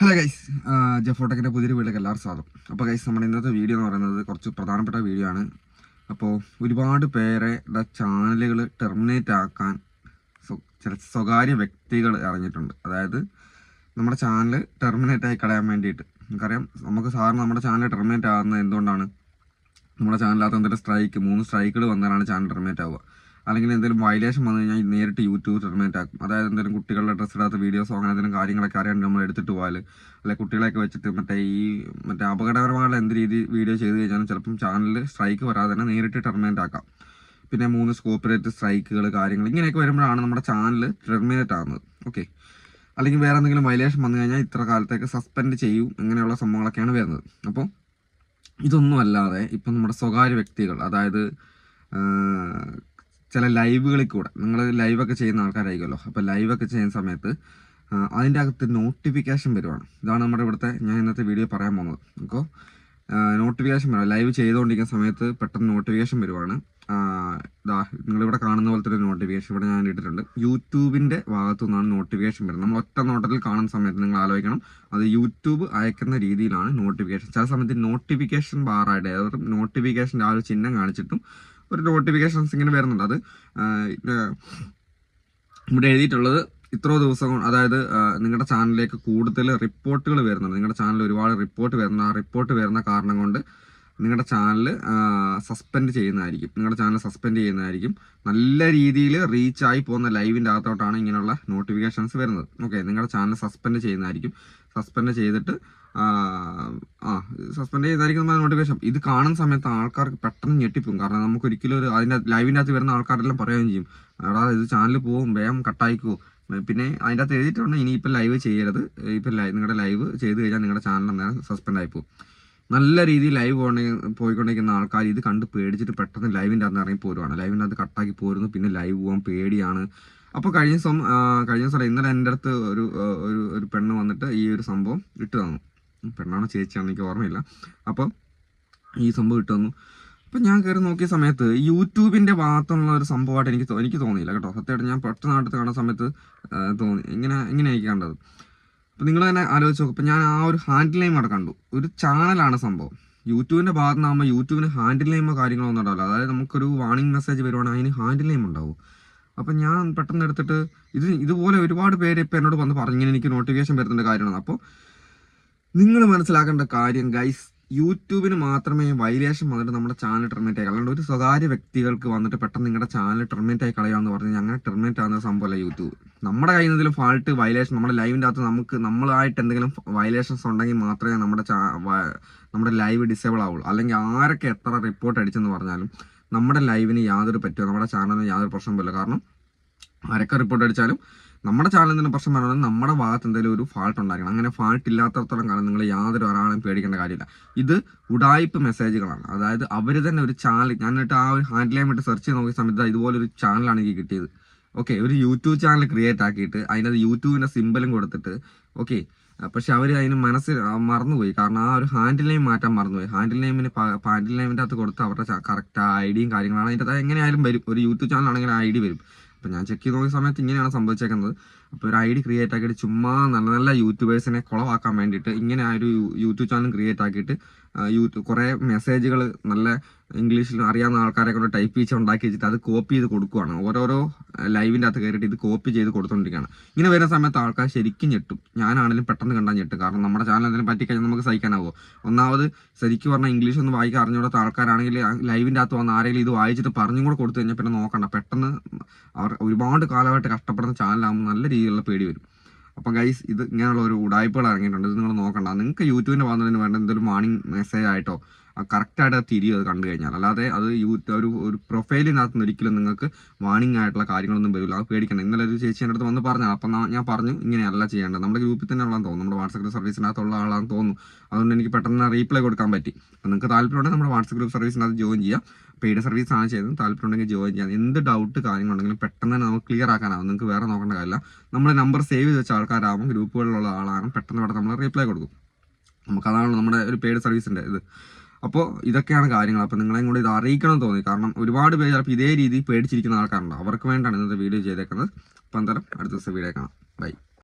Hello guys ജഫോട്ടക്കിന്റെ പുതിയൊരു വീട്ടിലേക്ക് എല്ലാവർക്കും സ്വാഗതം. അപ്പോൾ ഗൈസ് നമ്മുടെ ഇന്നത്തെ വീഡിയോ എന്ന് പറയുന്നത് കുറച്ച് പ്രധാനപ്പെട്ട വീഡിയോ ആണ്. അപ്പോൾ ഒരുപാട് പേരെ ചാനലുകൾ ടെർമിനേറ്റ് ആക്കാൻ ചില സ്വകാര്യ വ്യക്തികൾ ഇറങ്ങിയിട്ടുണ്ട് അതായത് നമ്മുടെ ചാനൽ ടെർമിനേറ്റ് ആയി കളയാൻ വേണ്ടിയിട്ട്. നമുക്കറിയാം നമുക്ക് സാറിന് നമ്മുടെ ചാനൽ ടെർമിനേറ്റ് ആകുന്നത് എന്തുകൊണ്ടാണ്? നമ്മുടെ ചാനലിനകത്ത് എന്തെങ്കിലും സ്ട്രൈക്ക് മൂന്ന് സ്ട്രൈക്കുകൾ വന്നാലാണ് ചാനൽ ടെർമിനേറ്റ് ആവുക. അല്ലെങ്കിൽ എന്തെങ്കിലും വയലേഷൻ വന്നു കഴിഞ്ഞാൽ നേരിട്ട് യൂട്യൂബ് ടെർമിനേറ്റ് ആക്കും. അതായത് എന്തെങ്കിലും കുട്ടികളുടെ ഡ്രസ്സ് ഇടാത്ത വീഡിയോസോ അങ്ങനെ എന്തെങ്കിലും കാര്യങ്ങളൊക്കെ അറിയാണ്ട് നമ്മൾ എടുത്തിട്ട് പോയാൽ അല്ലെങ്കിൽ കുട്ടികളെയൊക്കെ വെച്ചിട്ട് മറ്റേ ഈ മറ്റേ അപകടകരമായുള്ള എന്ത് രീതി വീഡിയോ ചെയ്ത് കഴിഞ്ഞാലും ചിലപ്പം ചാനലിൽ സ്ട്രൈക്ക് വരാതെ തന്നെ നേരിട്ട് ടെർമിനേറ്റ് ആക്കാം. പിന്നെ മൂന്ന് സ്കോപ്പറേറ്റ് സ്ട്രൈക്കുകൾ കാര്യങ്ങൾ ഇങ്ങനെയൊക്കെ വരുമ്പോഴാണ് നമ്മുടെ ചാനൽ ടെർമിനേറ്റ് ആകുന്നത് ഓക്കെ അല്ലെങ്കിൽ വേറെ എന്തെങ്കിലും വയലേഷൻ വന്നു കഴിഞ്ഞാൽ ഇത്ര കാലത്തേക്ക് സസ്പെൻഡ് ചെയ്യും. ഇങ്ങനെയുള്ള സംഭവങ്ങളൊക്കെയാണ് വരുന്നത്. അപ്പോൾ ഇതൊന്നും അല്ലാതെ ഇപ്പം നമ്മുടെ സ്വകാര്യ വ്യക്തികൾ അതായത് ചില ലൈവുകളിൽ കൂടെ. നിങ്ങൾ ലൈവൊക്കെ ചെയ്യുന്ന ആൾക്കാരായിരിക്കുമല്ലോ. അപ്പോൾ ലൈവൊക്കെ ചെയ്യുന്ന സമയത്ത് അതിന്റെ അകത്ത് നോട്ടിഫിക്കേഷൻ വരുവാണ്. ഇതാണ് നമ്മുടെ ഇവിടുത്തെ ഞാൻ ഇന്നത്തെ വീഡിയോ പറയാൻ പോകുന്നത്. അപ്പോൾ നോട്ടിഫിക്കേഷൻ വരും. ലൈവ് ചെയ്തുകൊണ്ടിരിക്കുന്ന സമയത്ത് പെട്ടെന്ന് നോട്ടിഫിക്കേഷൻ വരുവാണ്. ഇതാ നിങ്ങളിവിടെ കാണുന്ന പോലത്തെ ഒരു നോട്ടിഫിക്കേഷൻ ഇവിടെ ഞാൻ ഇട്ടിട്ടുണ്ട്. യൂട്യൂബിന്റെ ഭാഗത്തു നിന്നാണ് നോട്ടിഫിക്കേഷൻ വരുന്നത്. നമ്മൾ ഒറ്റ നോട്ടത്തിൽ കാണുന്ന സമയത്ത് നിങ്ങൾ ആലോചിക്കണം. അത് യൂട്യൂബ് അയക്കുന്ന രീതിയിലാണ് നോട്ടിഫിക്കേഷൻ ചില സമയത്ത് നോട്ടിഫിക്കേഷൻ ബാറായിട്ട് അതായത് നോട്ടിഫിക്കേഷന്റെ ആ ഒരു ചിഹ്നം കാണിച്ചിട്ടും ഒരു നോട്ടിഫിക്കേഷൻസ് ഇങ്ങനെ വരുന്നുണ്ട്. അത് ഇവിടെ എഴുതിയിട്ടുള്ളത് ഇത്ര ദിവസം അതായത് നിങ്ങളുടെ ചാനലിലേക്ക് കൂടുതൽ റിപ്പോർട്ടുകൾ വരുന്നുണ്ട്. നിങ്ങളുടെ ചാനൽ ഒരുപാട് റിപ്പോർട്ട് വരുന്നുണ്ട്. ആ റിപ്പോർട്ട് വരുന്ന കാരണം കൊണ്ട് നിങ്ങളുടെ ചാനൽ സസ്പെൻഡ് ചെയ്യുന്നതായിരിക്കും. നിങ്ങളുടെ ചാനൽ സസ്പെൻഡ് ചെയ്യുന്നതായിരിക്കും. നല്ല രീതിയിൽ റീച്ച് ആയി പോകുന്ന ലൈവിന്റെ അകത്തോട്ടാണ് ഇങ്ങനെയുള്ള നോട്ടിഫിക്കേഷൻസ് വരുന്നത്. ഓക്കെ നിങ്ങളുടെ ചാനൽ സസ്പെൻഡ് ചെയ്യുന്നതായിരിക്കും. സസ്പെൻഡ് ചെയ്തിട്ട് ആ, സസ്പെൻഡ് ചെയ്തായിരിക്കും നമ്മൾ നോട്ടിഫിക്കേഷൻ ഇത് കാണുന്ന സമയത്ത് ആൾക്കാർക്ക് പെട്ടെന്ന് ഞെട്ടിപ്പോകും. കാരണം നമുക്ക് ഒരിക്കലും ഒരു അതിന്റെ ലൈവിന്റെ അകത്ത് വരുന്ന ആൾക്കാരെല്ലാം പറയുകയും ചെയ്യും. എടാ ഇത് ചാനൽ പോവും വേഗം കട്ടായിക്കോ. പിന്നെ അതിന്റെ അകത്ത് എഴുതിയിട്ടുണ്ട് ഇനിയിപ്പോൾ ലൈവ് ചെയ്യരുത്. ഇപ്പം ലൈവ് നിങ്ങളുടെ ലൈവ് ചെയ്ത് കഴിഞ്ഞാൽ നിങ്ങളുടെ ചാനൽ അന്നേരം സസ്പെൻഡ് ആയിപ്പോകും പോകും. നല്ല രീതിയിൽ ലൈവ് പോയിക്കൊണ്ടിരിക്കുന്ന ആൾക്കാർ ഇത് കണ്ട് പേടിച്ചിട്ട് പെട്ടെന്ന് ലൈവിന്റെ അകത്ത് ഇറങ്ങി പോരുവാണ്. ലൈവിന്റെ അകത്ത് കട്ടാക്കി പോരുന്നു പിന്നെ ലൈവ് പോകാൻ പേടിയാണ്. അപ്പോൾ കഴിഞ്ഞ ദിവസം കഴിഞ്ഞ ദിവസം ഇന്നലെ എന്റെ അടുത്ത് ഒരു ഒരു ഒരു പെണ്ണ് വന്നിട്ട് ഈ ഒരു സംഭവം ഇട്ട് തന്നു. പെണ്ണാണോ ചേച്ചിയാണെന്ന് എനിക്ക് ഓർമ്മയില്ല. അപ്പോൾ ഈ സംഭവം ഇട്ട് തന്നു. അപ്പം ഞാൻ കയറി നോക്കിയ സമയത്ത് യൂട്യൂബിന്റെ ഭാഗത്തുള്ള ഒരു സംഭവമായിട്ട് എനിക്ക് എനിക്ക് തോന്നിയില്ല കേട്ടോ. സത്യമായിട്ട് ഞാൻ പെട്ടെന്ന് കാണുന്ന സമയത്ത് തോന്നി. ഇങ്ങനെ ഇങ്ങനെ എനിക്ക് കണ്ടത്. അപ്പം നിങ്ങൾ തന്നെ ആലോചിച്ച് നോക്കും. ഞാൻ ആ ഒരു ഹാൻഡിൽ നെയിം അവിടെ കണ്ടു. ഒരു ചാനലാണ് സംഭവം. യൂട്യൂബിന്റെ ഭാഗത്ത് നിന്നാകുമ്പോൾ യൂട്യൂബിന് ഹാൻഡിൽ നെയിമോ കാര്യങ്ങളോ ഒന്നും ഉണ്ടാവില്ല. അതായത് നമുക്കൊരു വാണിംഗ് മെസ്സേജ് വരുവാണെങ്കിൽ അതിന് ഹാൻഡിൽ നെയിം ഉണ്ടാവും. അപ്പം ഞാൻ പെട്ടെന്ന് എടുത്തിട്ട് ഇത് ഇതുപോലെ ഒരുപാട് പേര് ഇപ്പം എന്നോട് വന്ന് പറഞ്ഞു ഇങ്ങനെ എനിക്ക് നോട്ടിഫിക്കേഷൻ വരുന്നുണ്ട് കാര്യമാണ്. അപ്പോൾ നിങ്ങൾ മനസ്സിലാക്കേണ്ട കാര്യം ഗൈസ് യൂട്യൂബിന് മാത്രമേ വൈലേഷൻ വന്നിട്ട് നമ്മുടെ ചാനൽ ടെർമിനേറ്റ് ആയി അല്ലാണ്ട് ഒരു സ്വകാര്യ വ്യക്തികൾക്ക് വന്നിട്ട് പെട്ടെന്ന് നിങ്ങളുടെ ചാനൽ ടെർമിനേറ്റ് ആയി കളയാമെന്ന് പറഞ്ഞാൽ അങ്ങനെ ടെർമിനേറ്റ് ആകുന്ന സംഭവമല്ല യൂട്യൂബ്. നമ്മുടെ കയ്യിൽ നിന്നെങ്കിലും ഫാൾട്ട് വയലേഷൻ നമ്മുടെ ലൈവിന്റെ അകത്ത് നമുക്ക് നമ്മളായിട്ട് എന്തെങ്കിലും വയലേഷൻസ് ഉണ്ടെങ്കിൽ മാത്രമേ നമ്മുടെ നമ്മുടെ ലൈവ് ഡിസേബിൾ ആവുള്ളൂ. അല്ലെങ്കിൽ ആരൊക്കെ എത്ര റിപ്പോർട്ട് അടിച്ചെന്ന് പറഞ്ഞാലും നമ്മുടെ ലൈവിന് യാതൊരു പറ്റുമോ നമ്മുടെ ചാനലിന് യാതൊരു പ്രശ്നവുമില്ല കാരണം ആരൊക്കെ റിപ്പോർട്ട് അടിച്ചാലും നമ്മുടെ ചാനലിൽ എന്തെങ്കിലും പ്രശ്നം വരണമെങ്കിൽ നമ്മുടെ ഭാഗത്ത് എന്തെങ്കിലും ഒരു ഫാൾട്ട് ഉണ്ടാക്കണം അങ്ങനെ ഫാൾട്ട് ഇല്ലാത്തടത്തോളം കാലം നിങ്ങൾ യാതൊരു ഒരാളും പേടിക്കേണ്ട കാര്യമില്ല. ഇത് ഉടായ്പ മെസ്സേജുകളാണ് അതായത് അവർ തന്നെ ഒരു ചാനൽ ഞാൻ ആ ഒരു ചെയ്യാൻ വേണ്ടി സെർച്ച് ചെയ്ത് നോക്കിയ സമയത്ത് ഇതുപോലെ ഒരു ചാനലാണ് എനിക്ക് കിട്ടിയത്. ഓക്കെ ഒരു യൂട്യൂബ് ചാനൽ ക്രിയേറ്റ് ആക്കിയിട്ട് അതിനകത്ത് യൂട്യൂബിന്റെ സിമ്പലും കൊടുത്തിട്ട് ഓക്കെ പക്ഷെ അവർ അതിന് മനസ്സിൽ മറന്നുപോയി. കാരണം ആ ഒരു ഹാൻഡിൽ നെയിം മാറ്റാൻ മറന്നുപോയി. ഹാൻഡിൽ നെയിമിന് ഹാൻഡിൽ നെയിമിന്റെ അകത്ത് കൊടുത്ത് അവരുടെ കറക്റ്റ് ഐ ഡിയും കാര്യങ്ങളാണ്. അതിന്റെ അകത്ത് എങ്ങനെയായാലും വരും. ഒരു യൂട്യൂബ് ചാനലാണെങ്കിൽ ഐ ഡി വരും. അപ്പോൾ ഞാൻ ചെക്ക് ചെയ്ത് നോക്കിയ സമയത്ത് ഇങ്ങനെയാണ് സംഭവിച്ചേക്കുന്നത്. അപ്പോൾ ഒരു ഐ ഡി ക്രിയേറ്റ് ആക്കിയിട്ട് ചുമ്മാ നല്ല നല്ല യൂട്യൂബേഴ്സിനെ കുളവാക്കാൻ വേണ്ടിയിട്ട് ഇങ്ങനെ ആ ഒരു യൂട്യൂബ് ചാനൽ ക്രിയേറ്റ് ആക്കിയിട്ട് യൂട്യൂബ് കുറേ മെസ്സേജുകൾ നല്ല ഇംഗ്ലീഷിൽ അറിയാവുന്ന ആൾക്കാരെ കൊണ്ട് ടൈപ്പ് ചെയ്ത് ഉണ്ടാക്കി വെച്ചിട്ട് അത് കോപ്പി ചെയ്ത് കൊടുക്കുകയാണ് ഓരോരോ ലൈവിന്റെ അകത്ത് കയറിയിട്ട് ഇത് കോപ്പി ചെയ്ത് കൊടുത്തുകൊണ്ടിരിക്കുകയാണ് ഇങ്ങനെ വരുന്ന സമയത്ത് ആൾക്കാർ ശരിക്കും ഞെട്ടും. ഞാനാണെങ്കിലും പെട്ടെന്ന് കണ്ടാൽ ഞെട്ടും. കാരണം നമ്മുടെ ചാനൽ എന്തെങ്കിലും പറ്റിക്കഴിഞ്ഞാൽ നമുക്ക് സഹിക്കാനാവോ? ഒന്നാമത് ശരിക്കും പറഞ്ഞാൽ ഇംഗ്ലീഷ് ഒന്ന് വായിക്കാൻ അറിഞ്ഞുകൂടാത്ത ആൾക്കാരാണെങ്കിൽ ലൈവിന്റെ അകത്ത് വന്ന ആരെങ്കിലും ഇത് വായിച്ചിട്ട് പറഞ്ഞും കൂടെ കൊടുത്തു കഴിഞ്ഞാൽ പിന്നെ നോക്കണ്ട. പെട്ടെന്ന് അവർ ഒരുപാട് കാലമായിട്ട് കഷ്ടപ്പെടുന്ന ചാനലാകുമ്പോൾ നല്ല രീതിയിലുള്ള പേടി വരും. അപ്പം ഗൈസ് ഇത് ഇങ്ങനെയുള്ള ഒരു ഉടായ്പകൾ ഇറങ്ങിയിട്ടുണ്ട്. ഇത് നിങ്ങൾ നോക്കണ്ട. നിങ്ങൾക്ക് യൂട്യൂബിന്റെ ഭാഗത്തുനിന്ന് വേണ്ട എന്തെങ്കിലും വാണിംഗ് മെസ്സേജ് ആയിട്ടോ കറക്റ്റായിട്ട് തിരിയും അത് കണ്ടു കഴിഞ്ഞാൽ. അല്ലാതെ അത് ഒരു ഒരു പ്രൊഫൈലിനകത്ത് ഒരിക്കലും നിങ്ങൾക്ക് വാണിംഗ് ആയിട്ടുള്ള കാര്യങ്ങളൊന്നും വരില്ല. അത് പേടിക്കണം ഇന്നലെ ഒരു ചേച്ചി എന്റെ അടുത്ത് വന്ന് പറഞ്ഞു അപ്പം ഞാൻ പറഞ്ഞു ഇങ്ങനെയല്ല ചെയ്യേണ്ടത്. നമ്മുടെ ഗ്രൂപ്പിൽ തന്നെ ഉള്ളതെന്ന് തോന്നുന്നു. നമ്മുടെ വാട്സപ്പ് സർവീസിനകത്തുള്ള ആളാണെന്ന് തോന്നുന്നു. അതുകൊണ്ട് എനിക്ക് പെട്ടെന്ന് റീപ്ലൈ കൊടുക്കാൻ പറ്റി. നിങ്ങൾക്ക് താല്പര്യമുണ്ടെങ്കിൽ നമ്മുടെ വാട്സപ്പ് ഗ്രൂപ്പ് സർവീസിനകത്ത് ജോയിൻ ചെയ്യാം. പെയ്ഡ് സർവീസ് ആണ് ചെയ്തത്. താല്പര്യമുണ്ടെങ്കിൽ ജോയിൻ ചെയ്യാം. എന്ത് ഡൗട്ട് കാര്യങ്ങളുണ്ടെങ്കിലും പെട്ടെന്ന് തന്നെ നമുക്ക് ക്ലിയർ ആക്കാനാവും. നിങ്ങൾക്ക് വേറെ നോക്കേണ്ട കാര്യമില്ല. നമ്മൾ നമ്പർ സേവ് ചെയ്ത് വെച്ച ആൾക്കാരാകും ഗ്രൂപ്പുകളിലുള്ള ആളാണ്. പെട്ടെന്ന് ഇവിടെ നമ്മൾ റീപ്ലൈ കൊടുക്കും. നമുക്കതാണ് നമ്മുടെ ഒരു പെയ്ഡ് സർവീസിന്റെ ഇത്. അപ്പോൾ ഇതൊക്കെയാണ് കാര്യങ്ങൾ. അപ്പോൾ നിങ്ങളെയും കൂടി ഇത് അറിയിക്കണം തോന്നി. കാരണം ഒരുപാട് പേര് ചിലപ്പോൾ ഇതേ രീതിയിൽ പേടിച്ചിരിക്കുന്ന ആൾക്കാരുണ്ട്. അവർക്ക് വേണ്ടിയാണ് ഇന്നത്തെ വീഡിയോ ചെയ്തേക്കുന്നത്. അപ്പം എന്തായാലും അടുത്ത ദിവസം വീഡിയോ കാണാം. ബൈ.